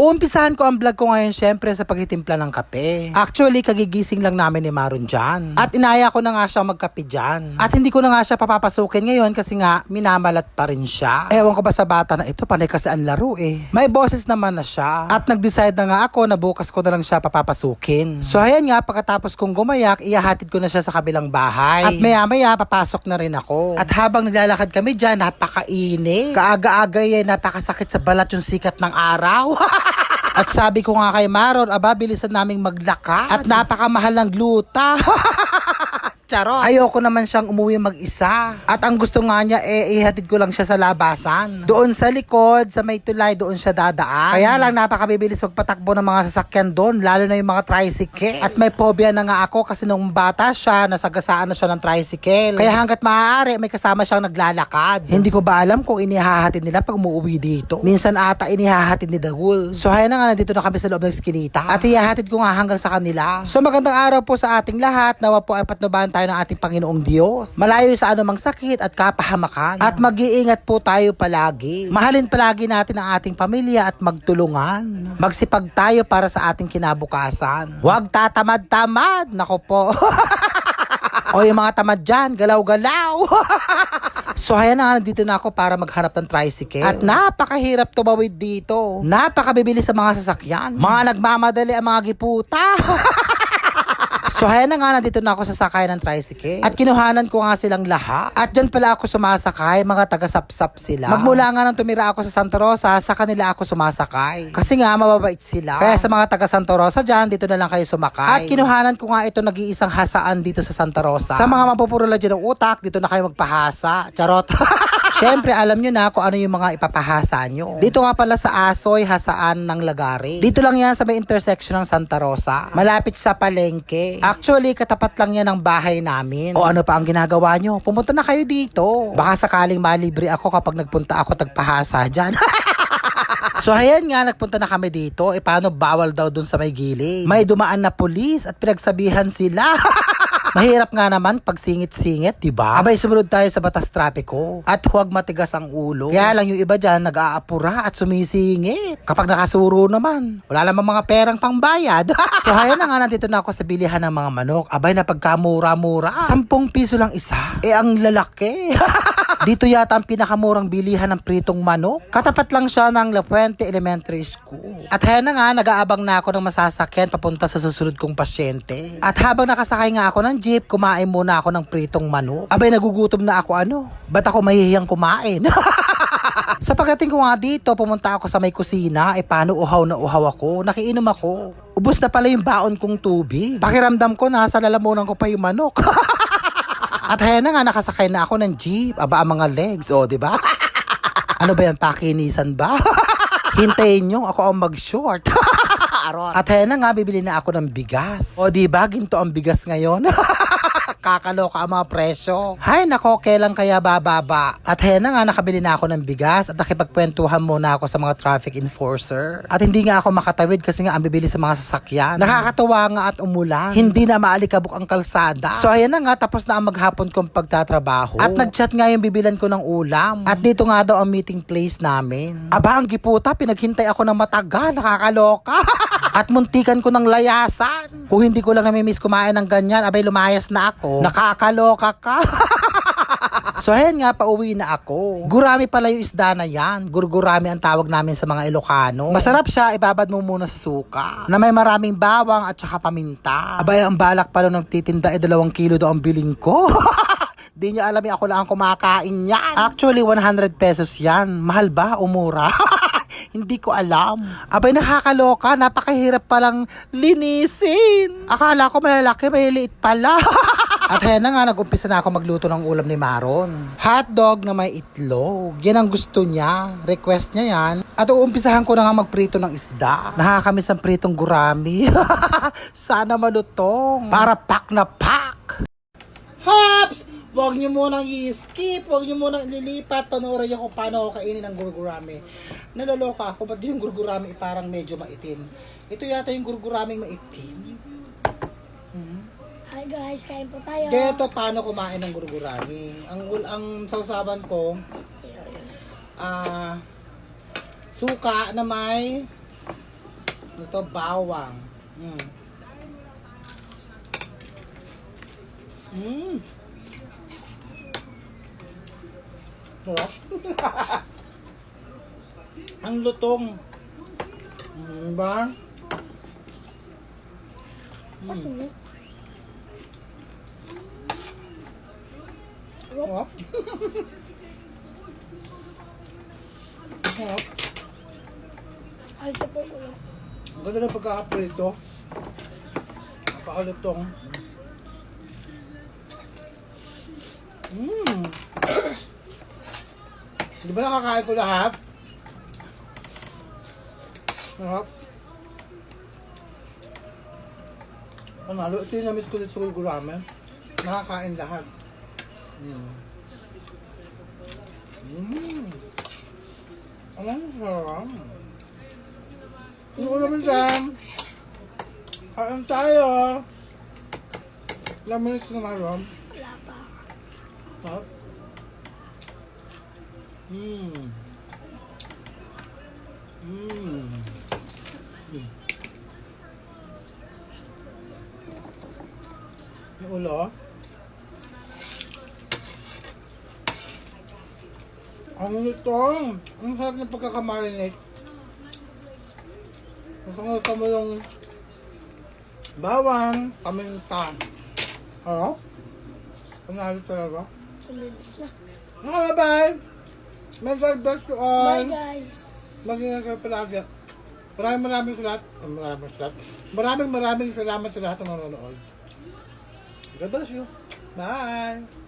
Uumpisahan ko ang vlog ko ngayon syempre sa pagtitimpla ng kape. Actually, kagigising lang namin ni Maron dyan. At inaya ko na nga siya magkape dyan. At hindi ko na nga siya papapasukin ngayon kasi nga minamalat pa rin siya. Ewan ko ba sa bata na ito, panay kasi ang laro eh. May boses naman na siya. At nag-decide na nga ako na bukas ko na lang siya papapasukin. So ayan nga, pagkatapos kong gumayak, iyahatid ko na siya sa kabilang bahay. At maya maya, papasok na rin ako. At habang naglalakad kami dyan, napakainit. Kaaga-aga eh, napakasakit sa balat yung sikat ng araw. At sabi ko nga kay Maron, aba, bilisan naming maglakad. At napakamahal ng gluta. Charot. Ayoko naman siyang umuwi mag-isa. At ang gusto nga niya, eh, ihatid ko lang siya sa labasan. Doon sa likod, sa may tulay, doon siya dadaan. Kaya lang, napakabibilis magpatakbo ng mga sasakyan doon, lalo na yung mga tricycle. At may phobia na nga ako kasi nung bata siya, nasagasaan na siya ng tricycle. Kaya hanggat maaari, may kasama siyang naglalakad. Hindi ko ba alam kung inihahatid nila pag umuwi dito. Minsan ata inihahatid ni Dagul. So, haya na nga, nandito na kami sa loob ng skinita. At ihahatid ko nga hanggang sa kanila. So, magandang araw po sa ating lahat. Nawa po ay patnubahan tayo ng ating Panginoong Diyos. Malayo sa anumang sakit at kapahamakan. At mag-iingat po tayo palagi. Mahalin palagi natin ang ating pamilya at magtulungan. Magsipag tayo para sa ating kinabukasan. Huwag tatamad-tamad. Nako po. o yung mga tamad dyan, galaw-galaw. So haya na nga, nandito na ako para maghanap ng tricycle. At napakahirap tumawid dito. Napakabibilis sa mga sasakyan. Mga nagmamadali ang mga giputa. So, haya na nga, nandito na ako sa sakay ng tricycle. At kinuhanan ko nga silang lahat. At dyan pala ako sumasakay, mga taga-sapsap sila. Magmula nga nang tumira ako sa Santa Rosa, sa kanila ako sumasakay. Kasi nga, mababait sila. Kaya sa mga taga Santa Rosa dyan, dito na lang kayo sumakay. At kinuhanan ko nga ito nag-iisang hasaan dito sa Santa Rosa. Sa mga mapupurula dyan ng utak, dito na kayo magpahasa. Charot. Siyempre, alam nyo na kung ano yung mga ipapahasa nyo. Dito nga pala sa Asoy, hasaan ng Lagare. Dito lang yan sa may intersection ng Santa Rosa. Malapit sa palengke. Actually, katapat lang yan ng bahay namin. O ano pa ang ginagawa nyo? Pumunta na kayo dito. Baka sakaling malibre ako kapag nagpunta ako tagpahasa dyan. So ayan nga, nagpunta na kami dito. E paano bawal daw dun sa may gilid? May dumaan na pulis at pinagsabihan sila. Mahirap nga naman pag singit-singit, di ba? Abay, sumunod tayo sa batas trapiko. At huwag matigas ang ulo. Kaya lang yung iba dyan, nag-aapura at sumisingit. Kapag nakasuro naman, wala namang mga perang pangbayad. so, haya na nga, nandito na ako sa bilihan ng mga manok. Abay, na pagkamura-mura. Sampung piso lang isa. Eh, ang lalaki. Dito yata ang pinakamurang bilihan ng pritong manok. Katapat lang siya ng La Puente Elementary School. At haya na nga, nag-aabang na ako ng masasakyan papunta sa susunod kong pasyente. At habang nakasakay nga ako ng jeep, kumain muna ako ng pritong manok. Abay, nagugutom na ako ano. Ba't ako mahihiyang kumain? Sa pagdating ko nga dito, pumunta ako sa may kusina, eh paano uhaw na uhaw ako, nakiinom ako. Ubus na pala yung baon kong tubig. Pakiramdam ko, nasa lalamunan ko pa yung manok. At haya na nga, nakasakay na ako ng jeep. Aba, ang mga legs, o, di ba? ano ba yan, pakinisan ba? Hintayin nyo, ako ang mag-short. At haya na nga, bibili na ako ng bigas. O, di ba, ginto ang bigas ngayon? Kakaloka ang mga presyo. Hay nako, kailan kaya bababa? At haya na nga, nakabili na ako ng bigas at nakipagkwentuhan muna ako sa mga traffic enforcer. At hindi nga ako makatawid kasi nga ang bibili sa mga sasakyan. Nakakatuwa nga at umulan. Hindi na maalikabok ang kalsada. So ayan na nga, tapos na ang maghapon kong pagtatrabaho. At nagchat nga yung bibilan ko ng ulam. At dito nga daw ang meeting place namin. Aba, ang giputa, pinaghintay ako ng matagal. Nakakaloka. at muntikan ko ng layasan. Kung hindi ko lang namimiss kumain ng ganyan, abay lumayas na ako. Nakakaloka ka. So ayan nga, pauwi na ako. Gurami pala yung isda na yan. Gurgurami ang tawag namin sa mga Ilocano. Masarap siya, ibabad mo muna sa suka. Na may maraming bawang at saka paminta. Abay, ang balak pala ng titinda, eh dalawang kilo daw ang biling ko. Di niya alam ako lang ang kumakain yan. Actually, 100 pesos yan. Mahal ba o mura? Hindi ko alam. Abay, nakakaloka. Napakahirap palang linisin. Akala ko malalaki, maliliit pala. At ayan na nga, nag-umpisa na ako magluto ng ulam ni Maron. Hotdog na may itlog. Yan ang gusto niya. Request niya yan. At uumpisahan ko na nga magprito ng isda. Nakakamiss ang pritong gurami. Sana malutong. Para pak na pak. Hops! Huwag niyo munang i-skip. Huwag niyo munang ililipat. Panoorin niyo kung paano ako kainin ng gurgurami. Naloloka ako. Ba't yung gurgurami parang medyo maitim? Ito yata yung gurguraming maitim. Hi guys, kain po tayo. Dito, paano kumain ng gurgurami? Ang, ang sausaban ko, ah, suka na may Ito, bawang. Mm. Mm. Sarap. Ang lutong. Mm, ba? Mm. Sarap. Sarap. Ayos na po ulam. Ang ganda ng pagkakaprito. Napakalutong. Mmm. Di ba nakakain ko lahat? Sarap. Panalo, ito yung namis ko dito sa gulaman. Nakakain lahat. Mmm. Mmm. Ang sarap. Yung ulam dyan. Kain tayo. Ilang minutes na marom. Wala pa. Sarap. Mmm. Mmm. Mm. Yung ulo. Ang lutong. Ang sarap ng pagkakamarinate. Gusto mo yung bawang, paminta. Ano? Panalo talaga. Minutes na. Okay, bye! May God bless you all. Bye guys. Mag-ingat kayo palagi. Maraming maraming salamat. ah, Maraming salamat. Maraming maraming salamat sa lahat ng nanonood. God bless you. Bye!